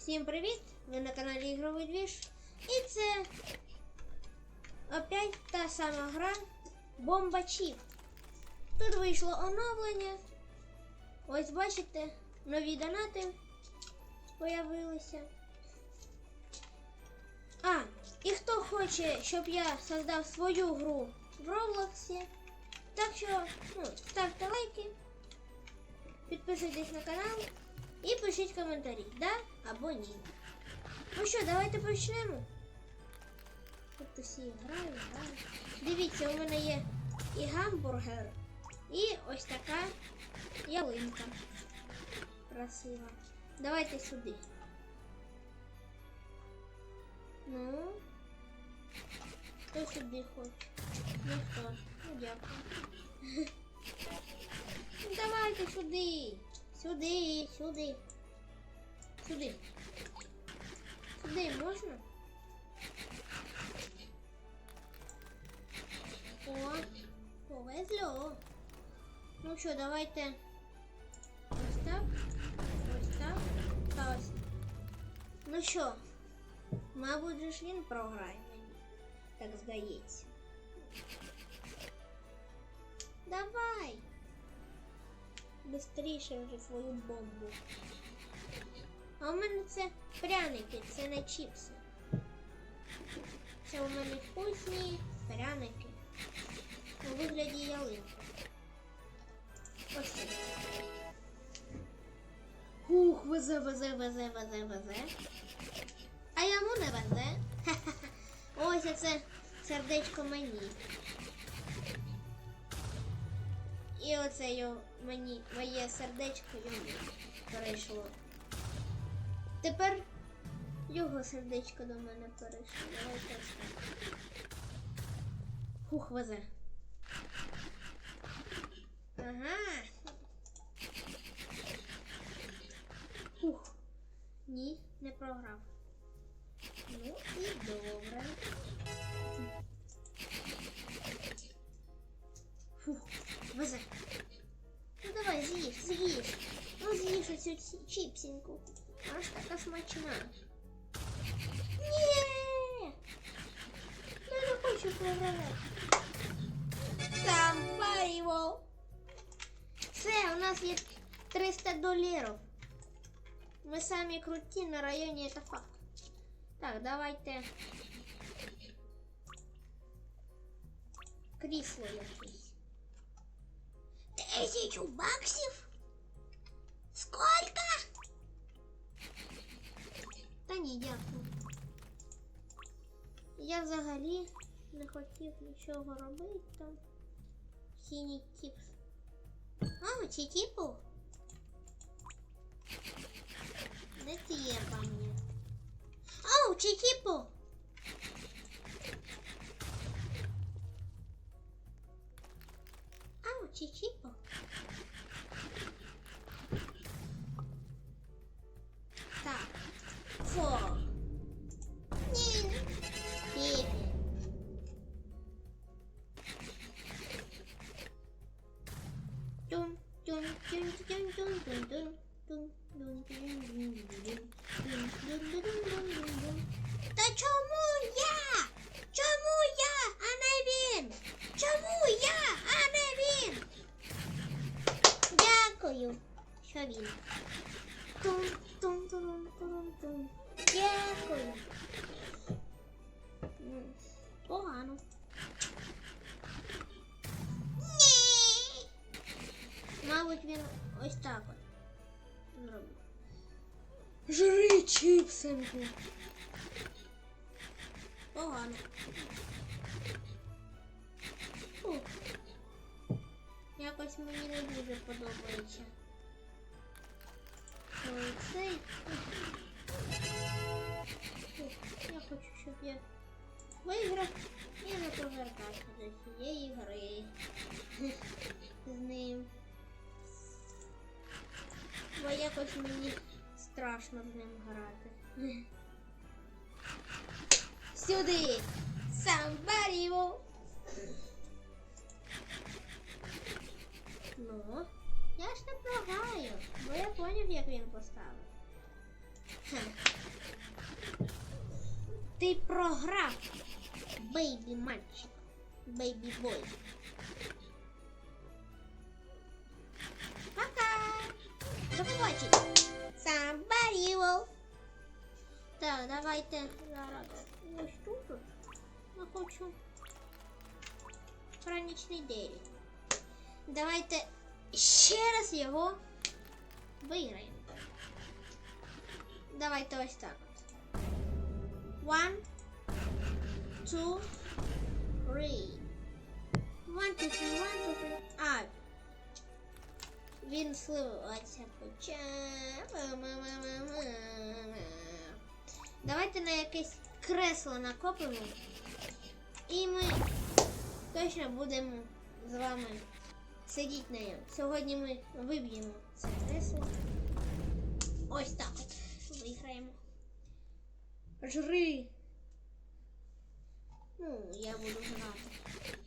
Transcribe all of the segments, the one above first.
Всім привіт! Ви на каналі Ігровий Двіж. І це опять та сама гра Бомба Чіп. Тут вийшло оновлення. Ось бачите, нові донати появилися. А, і хто хоче, щоб я создав свою гру в Роблоксі, так що ну, ставте лайки, підписуйтесь на канал і пишіть коментарі, да або ні. Ну що, давайте почнемо. Тут усі грають, грають. Дивіться, у мене є і гамбургер, і ось така ялинка. Красива. Давайте сюди. Ну, хто сюди хоче? Ніхто. Ну, дякую. Ну, давайте сюди. Сюди, сюди. Сюди. Сюди можна? О, повезло. Ну що, давайте. Ось так. Ось так. Та ось. Ну що, мабуть, же ж він програє мені. Так здається. Давай. Бистріше вже свою бомбу. А у мене це пряники, це не чіпси. Це у мене вкусні пряники. У вигляді ялинки. Ось так. Ух, везе, везе, везе, везе, везе. А йому не везе. Ха-ха-ха. Ось оце сердечко мені. І оце його мені, моє сердечко йому перейшло. Тепер його сердечко до мене перейшло. Давайте. Хух, везе. Ага. Хух. Ні, не програв. Ну і добре. Фух, везе. Ну з'їж оцю ці- чіпсіньку. Аж така смачна. Ні! Я не хочу програвати. Somebody Все, у нас є 300 доларів. Ми самі круті на районі, це факт. Так, давайте. Крісло якесь. Тисячу баксів? Сколько? Та ні, дякую. Я взагалі не хотів нічого робити там. Синій тіпс. А, чи типу? Де ти є по мені? Ау, чи типу? Я? Чому я, а не він? Чому я, а не він? Дякую, що він. Тун, тун, тун, тун, тун. Дякую. М, Погано. Мабуть, він ось так от зробив. Жри чіпсинку. Погано. Фу. Якось мені не дуже подобається. Ой, цей. Я хочу, щоб я виграв і не повертався до цієї гри з ним. Бо якось мені страшно з ним грати. Сюди! Will. Ну, я ж не програю, бо я поняв, як він поставив. Хм. Ти програв, бейбі мальчик, бейбі бой. До побачення! Somebody will. Так, давайте зараз. Ось тут. от. Я хочу пранічний дереві. Давайте ще раз його виграємо. Давайте ось так. от. One, two, three. One, two, three, one, two, three. А. Він сливатися почав. Давайте на якесь кресло накопимо. І ми точно будемо з вами сидіти на ньому. Сьогодні ми виб'ємо це кресло. Ось так от. Виграємо. Жри. Ну, я буду грати.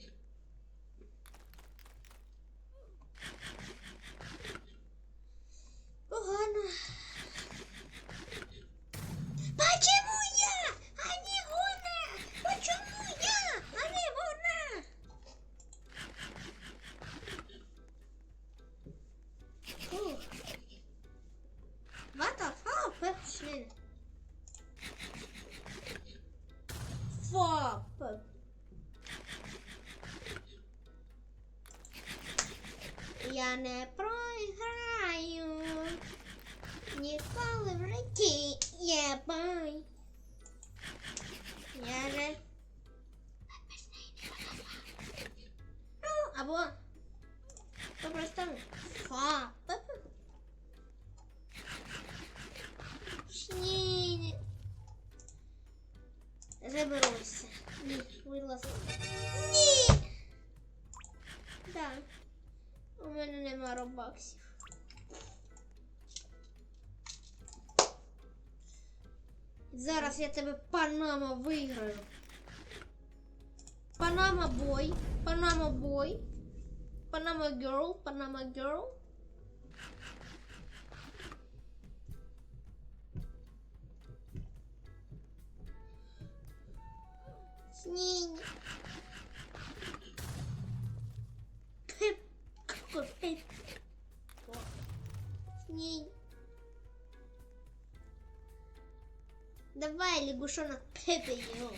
Фоп. Я не програю. Ніколи в житті я бай. Я не. Ну, або по-простому нема робаксів. Зараз я тебе Панама виграю. Панама бой. Панама бой. Панама герл. Панама герл. Снінь. Давай, лягушонок, Пепе его.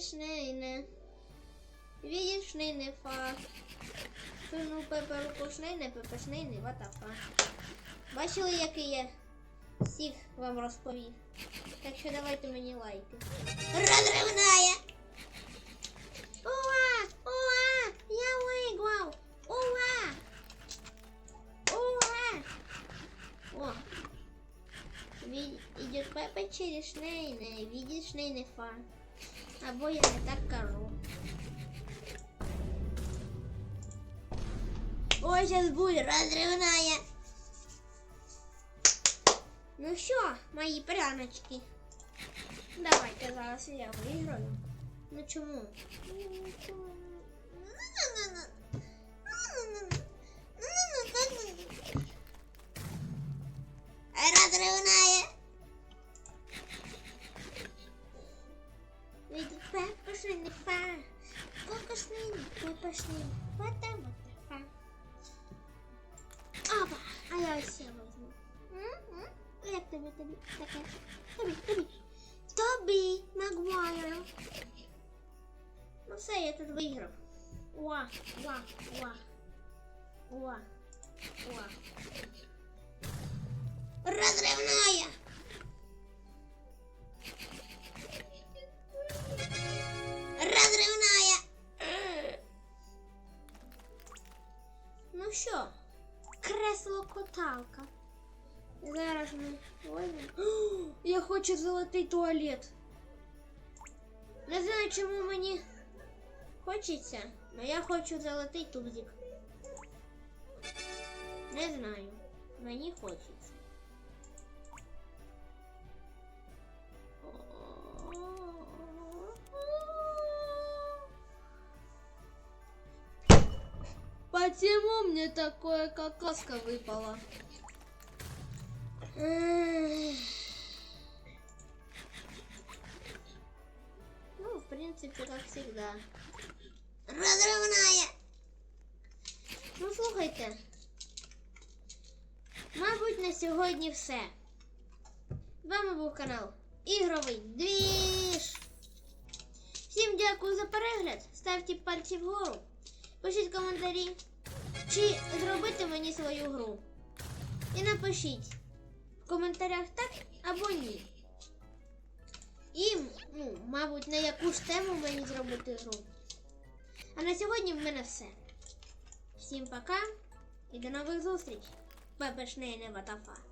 Шнейна. Видишь, Шнейна фа. Ну, Пеппа руку Шнейна, Пеппа ватафа. Бачили, який я всіх вам розповів. Так що давайте мені лайки. Розривная! Уа! Уа! Я виграв! Уа! Уа! О! Идет Пеппа через Шнейна, видит Шнейна фа. Або я не так кажу. Ой, сейчас будет разрывная. Ну що, мої пряночки? Давайте зараз я виграю. Ну чому? Разрывная. Ведь пеппошный не фа. Кокошный, пеппошный. Вот там вот фа. Опа, а я ось ще возьму. М? М? Як тобі, тобі, таке? Тобі, тобі. Тобі, Магуайр. Ну все, я тут виграв. Уа, уа, уа. Уа, уа. Разрывная! Разрывная! Коталка. Зараз ми возьмемо. О, Я хочу золотий туалет. Не знаю, чому мені хочеться, але я хочу золотий тузик. Не знаю. Мені хочеться. Почему мне такое какаска выпала? Эх. Ну, в принципе, как всегда. Разрывная. Ну, слухайте. Мабуть, на сьогодні все. З вами був канал Ігровий Двіж. Всім дякую за перегляд. Ставте пальці вгору. Пишіть коментарі, чи зробити мені свою гру. І напишіть в коментарях так або ні. І, ну, мабуть, на яку ж тему мені зробити гру. А на сьогодні в мене все. Всім пока і до нових зустріч. Бебешнейне ватафа.